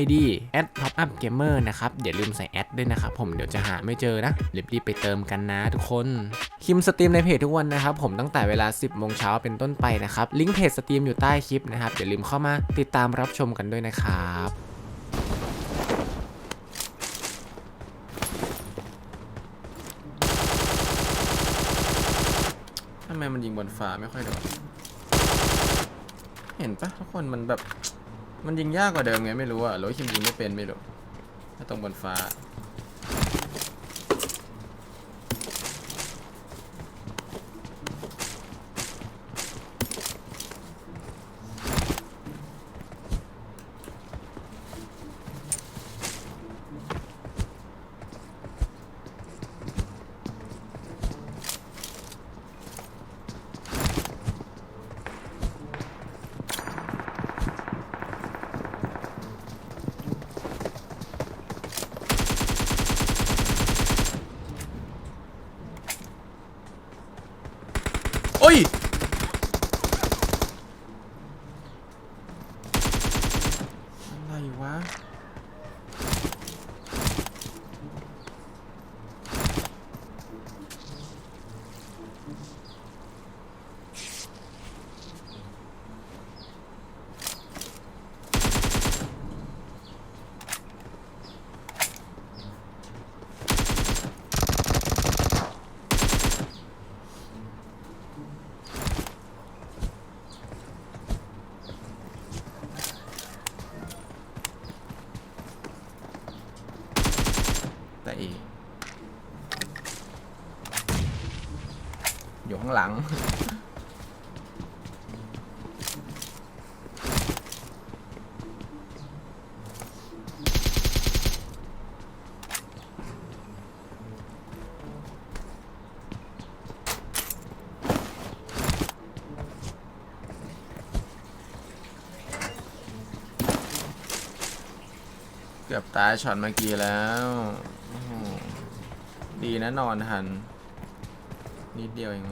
ID at top up gamer นะครับอย่าลืมใส่แอดด้วยนะครับผมเดี๋ยวจะหาไม่เจอนะรีบๆไปเติมกันนะทุกคน คิมสตรีมในเพจทุกวันนะครับผมตั้งแต่เวลา 10โมงเช้าเป็นต้นไปนะครับลิงก์เพจสตรีมอยู่ใต้คลิปนะครับอย่าลืมเข้ามาติดตามรับชมกันด้วยนะครับทำไมมันยิงบนฟ้าไม่ค่อยโดนเห็นปะทุกคนมันแบบ มันยิงยากกว่าเดิมไงไม่รู้อะหรือว่าคิมยิงไม่เป็นไม่รู้ถ้าตรงบนฟ้า โอ้ย อะไรวะ แต่เออยู่ข้างหลัง เกือบตายช็อตเมื่อกี้แล้ว ดีนะนอนหัน นิดเดียวเอง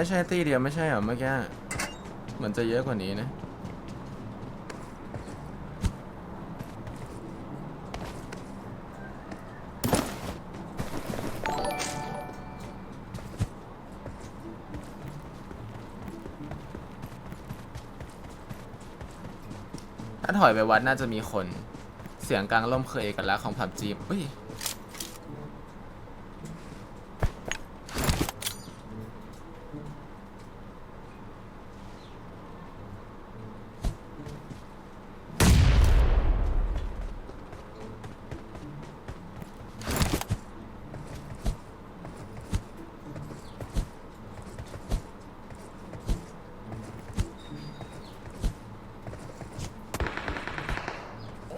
ไม่ใช่ตีเดียวไม่ใช่เหรอเมื่อกี้เหมือนจะเยอะกว่านี้นะถ้าถอยไปวัดน่าจะมีคน เสียงกลางล่มเคยเอกลักษณ์ของผับจีบอุ้ย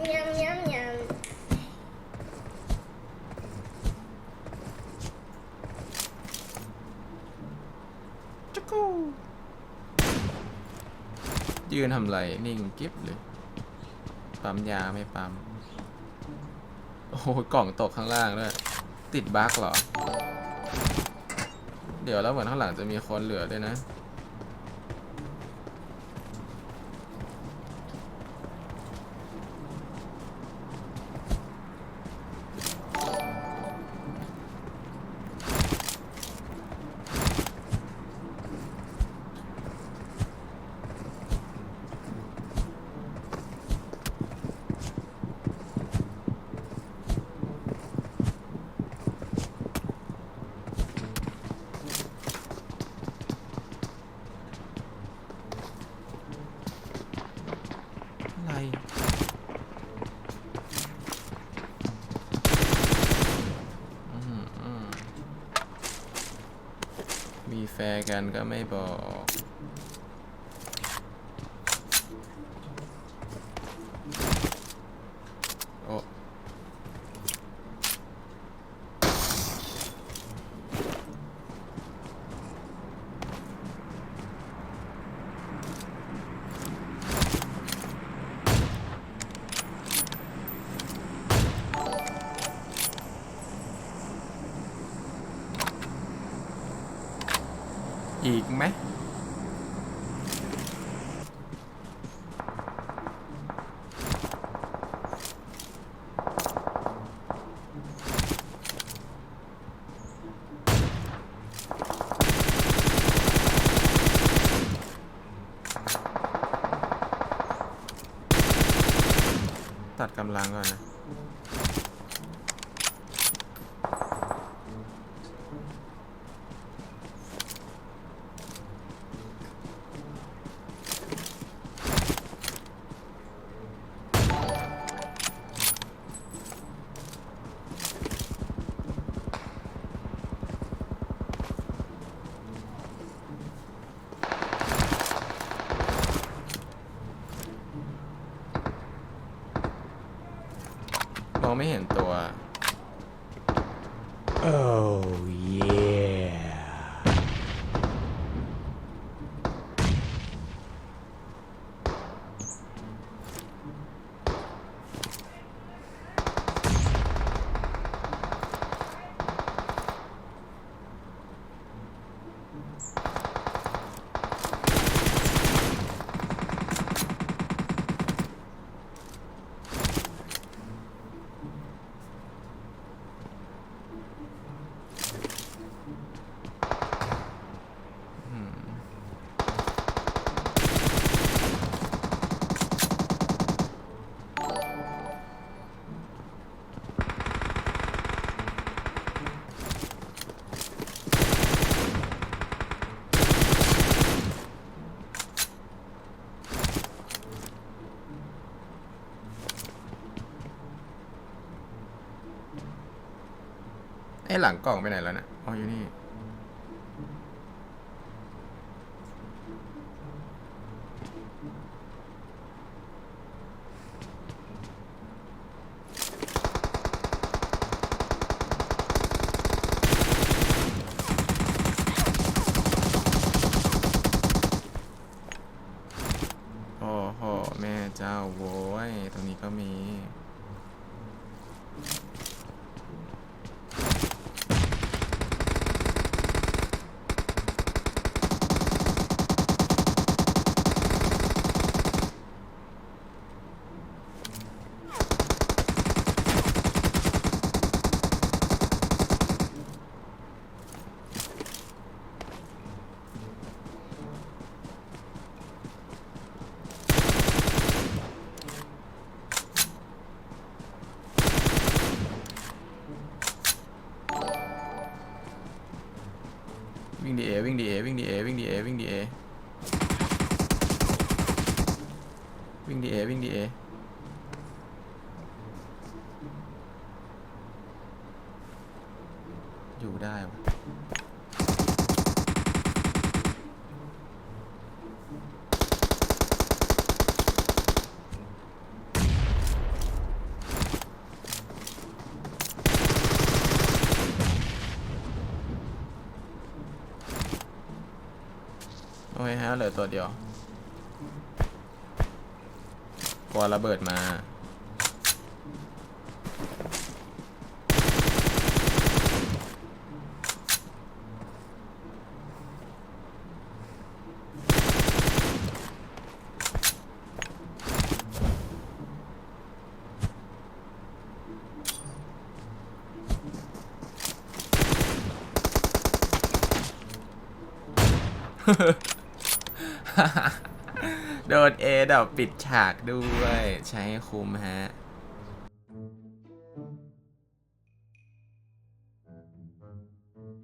Nham nham nham. จุกกู ยืนทำไรนิ่งกิฟเลยปั๊มยาไม่ปั๊มโอ้โหกล่องตกข้างล่างด้วยติดบั๊กเหรอ เดี๋ยวแล้วเหมือนข้างหลังจะมีคนเหลือด้วยนะ มีแฟร์กันก็ไม่บอก อีกไหมตัดกำลังก่อนนะ ไม่เห็นตัว Oh yeah. ไอ้หลังกล่องไปไหนแล้วนะอ๋ออยู่นี่โอ้โห แม่เจ้าโว้ยตรงนี้ก็มี วิ่งดีเอวิ่งดีเอวิ่งดีเอวิ่งดีเอวิ่งดีเอวิ่งดีเอวิ่งดีเออยู่ได้วะ ฮะเหลือตัวเดียวกลัวระเบิดมา โดนเอดับปิดฉากด้วย ใช้ให้คุ้มฮะ